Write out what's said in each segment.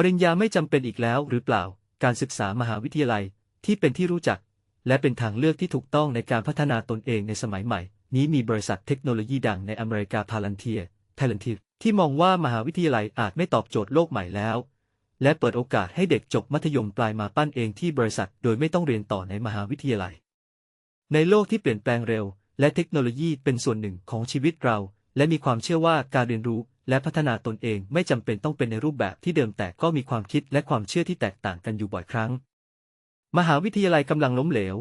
ปริญญาไม่จำเป็นอีกแล้วหรือเปล่า การศึกษามหาวิทยาลัยที่เป็นที่รู้จัก และเป็นทางเลือกที่ถูกต้องในการพัฒนาตนเองในสมัยใหม่ นี้มีบริษัทเทคโนโลยีดังในอเมริกาพาลันเทียไทลันทีที่มองว่ามหาวิทยาลัยอาจไม่ตอบโจทย์โลกใหม่แล้ว และเปิดโอกาสให้เด็กจบมัธยมปลายมาปั้นเองที่บริษัทโดยไม่ต้องเรียนต่อในมหาวิทยาลัย ในโลกที่เปลี่ยนแปลงเร็ว และเทคโนโลยีเป็นส่วนหนึ่งของชีวิตเรา และมีความเชื่อว่าการเรียนรู้ และพัฒนาตนเองไม่จำเป็นต้องเป็นในรูปแบบที่เดิมแต่ก็มีความคิดและความเชื่อที่แตกต่างกันอยู่บ่อยครั้ง มหาวิทยาลัยกำลังล้มเหลว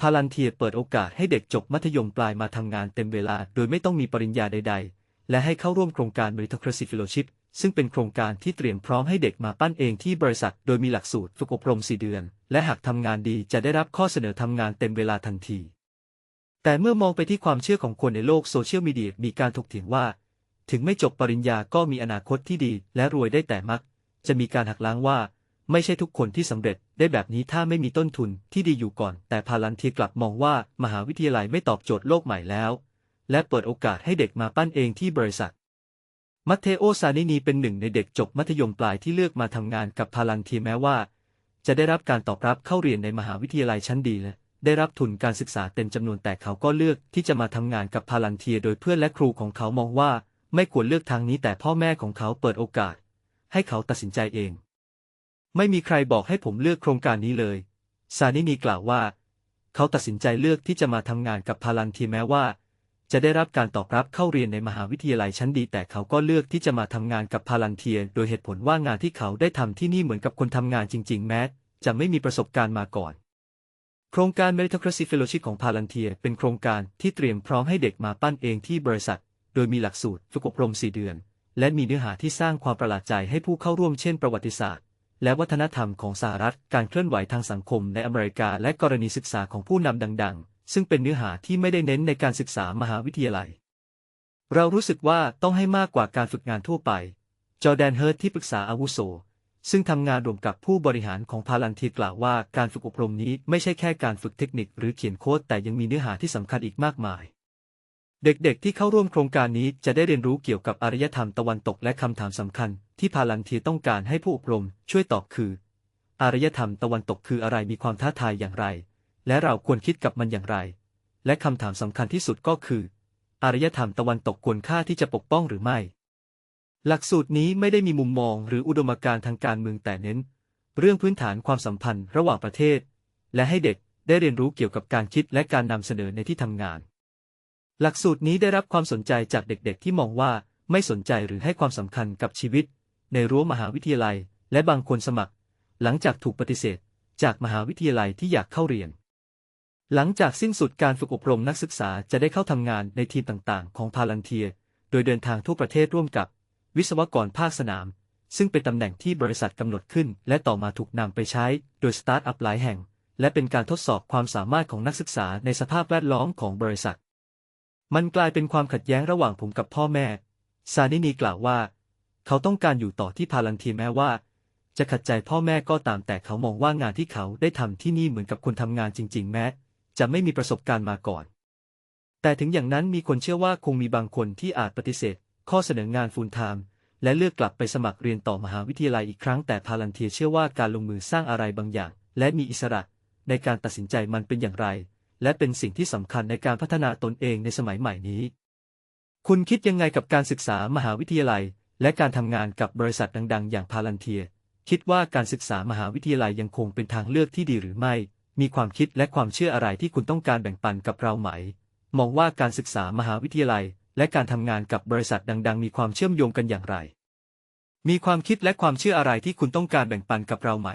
พาลันเทียเปิดโอกาสให้เด็กจบมัธยมปลายมาทำงานเต็มเวลาโดยไม่ต้องมีปริญญาใด ๆ และให้เข้าร่วมโครงการ Meritocracy Fellowship ซึ่งเป็นโครงการที่เตรียมพร้อมให้เด็กมาปั้นเองที่บริษัท โดยมีหลักสูตรฝึกอบรม 4 เดือน และหากทำงานดีจะได้รับข้อเสนอทำงานเต็มเวลาทันที แต่เมื่อมองไปที่ความเชื่อของคนในโลกโซเชียลมีเดียมีการถกเถียงว่า ถึงไม่จบปริญญาก็มีอนาคตที่ดีและรวยได้แต่มัก จะมีการหักล้างว่า ไม่ใช่ทุกคนที่สำเร็จได้แบบนี้ถ้าไม่มีต้นทุนที่ดีอยู่ก่อน แต่พาลันเทียกลับมองว่ามหาวิทยาลัยไม่ตอบโจทย์โลกใหม่แล้ว และเปิดโอกาสให้เด็กมาปั้นเองที่บริษัท มัตเทโอซานินีเป็นหนึ่งในเด็กจบมัธยมปลายที่เลือกมาทำงานกับพาลันเทียแม้ว่า จะได้รับการตอบรับเข้าเรียนในมหาวิทยาลัยชั้นดีและได้รับทุนการศึกษาเต็มจำนวนแต่เขาก็เลือกที่จะมาทำงานกับพาลันเทีย โดยเพื่อนและครูของเขามองว่า ไม่ควรเลือกทางนี้แต่พ่อแม่ของเขาเปิดโอกาส ให้เขาตัดสินใจเอง ไม่มีใครบอกให้ผมเลือกโครงการนี้เลย ซานินีกล่าวว่า เขาตัดสินใจเลือกที่จะมาทำงานกับพาลันทีแม้ว่า จะได้รับการตอบรับเข้าเรียนในมหาวิทยาลัยชั้นดี แต่เขาก็เลือกที่จะมาทำงานกับพาลันเทีย โดยเหตุผลว่างานที่เขาได้ทำที่นี่เหมือนกับคนทำงานจริง ๆ แม้ จะไม่มีประสบการณ์มาก่อนโครงการ Meritocracy Fellowship ของพาลันเทีย เป็นโครงการที่เตรียมพร้อมให้เด็กมาปั้นเองที่บริษัท โดยมีหลักสูตรฝึกอบรม 4 เดือน และมีเนื้อหาที่สร้างความประหลาดใจให้ผู้เข้าร่วมเช่นประวัติศาสตร์ และวัฒนธรรมของสหรัฐ การเคลื่อนไหวทางสังคมในอเมริกา และกรณีศึกษาของผู้นำดัง ๆ ซึ่งเป็นเนื้อหาที่ไม่ได้เน้นในการศึกษามหาวิทยาลัย เรารู้สึกว่าต้องให้มากกว่าการฝึกงานทั่วไป จอแดนเฮิร์ตที่ปรึกษาอาวุโสซึ่งทำงานร่วมกับผู้บริหารของพาลันทีกล่าวว่าการฝึกอบรมนี้ไม่ใช่แค่การฝึกเทคนิคหรือเขียนโค้ดแต่ยังมีเนื้อหาที่สำคัญอีกมากมาย เด็กๆ ที่เข้าร่วมโครงการนี้จะได้เรียนรู้เกี่ยวกับอารยธรรมตะวันตกและคำถามสำคัญ ที่พาลันเทียต้องการให้ผู้อบรมช่วยตอบคือ อารยธรรมตะวันตกคืออะไรมีความท้าทายอย่างไร และเราควรคิดกับมันอย่างไร และคำถามสำคัญที่สุดก็คือ อารยธรรมตะวันตกควรค่าที่จะปกป้องหรือไม่ หลักสูตรนี้ไม่ได้มีมุมมองหรืออุดมการณ์ทางการเมืองแต่เน้น เรื่องพื้นฐานความสัมพันธ์ระหว่างประเทศ และให้เด็กได้เรียนรู้เกี่ยวกับการคิดและการนำเสนอในที่ทำงาน หลักสูตรนี้ได้รับความสนใจจากเด็กๆ ที่มองว่าไม่สนใจหรือให้ความสำคัญกับชีวิต ในรั้วมหาวิทยาลัย และบางคนสมัคร หลังจากถูกปฏิเสธ จากมหาวิทยาลัยที่อยากเข้าเรียน หลังจากสิ้นสุดการฝึกอบรมนักศึกษาจะได้เข้าทำงานในทีมต่างๆ ของพาลันเทีย โดยเดินทางทั่วประเทศร่วมกับ วิศวกรภาคสนาม ซึ่งเป็นตำแหน่งที่บริษัทกำหนดขึ้น และต่อมาถูกนำไปใช้โดยสตาร์ทอัพหลายแห่ง และเป็นการทดสอบความสามารถของนักศึกษาในสภาพแวดล้อมของบริษัท มันกลายเป็นความขัดแย้งระหว่างผมกับพ่อแม่ ซานินีกล่าวว่า เขาต้องการอยู่ต่อที่พาลันทีแม้ว่า จะขัดใจพ่อแม่ก็ตามแต่เขามองว่างานที่เขาได้ทำที่นี่เหมือนกับคนทำงานจริง ๆ แม้ จะไม่มีประสบการณ์มาก่อน แต่ถึงอย่างนั้นมีคนเชื่อว่าคงมีบางคนที่อาจปฏิเสธ ข้อเสนองานฟูลไทม์และเลือกกลับไปสมัครเรียนต่อมหาวิทยาลัยอีกครั้งแต่พาลันเทียเชื่อว่าการลงมือสร้างอะไรบางอย่าง และมีอิสระในการตัดสินใจมันเป็นอย่างไร และเป็นสิ่งที่สำคัญในการพัฒนาตนเองในสมัยใหม่นี้ คุณคิดยังไงกับการศึกษามหาวิทยาลัย และการทำงานกับบริษัทดัง ๆ อย่างพาลันเทีย คิดว่าการศึกษามหาวิทยาลัยยังคงเป็นทางเลือกที่ดีหรือไม่ มีความคิดและความเชื่ออะไรที่คุณต้องการแบ่งปันกับเราไหม มองว่าการศึกษามหาวิทยาลัย และการทำงานกับบริษัทดัง ๆ มีความเชื่อมโยงกันอย่างไร มีความคิดและความเชื่ออะไรที่คุณต้องการแบ่งปันกับเราไหม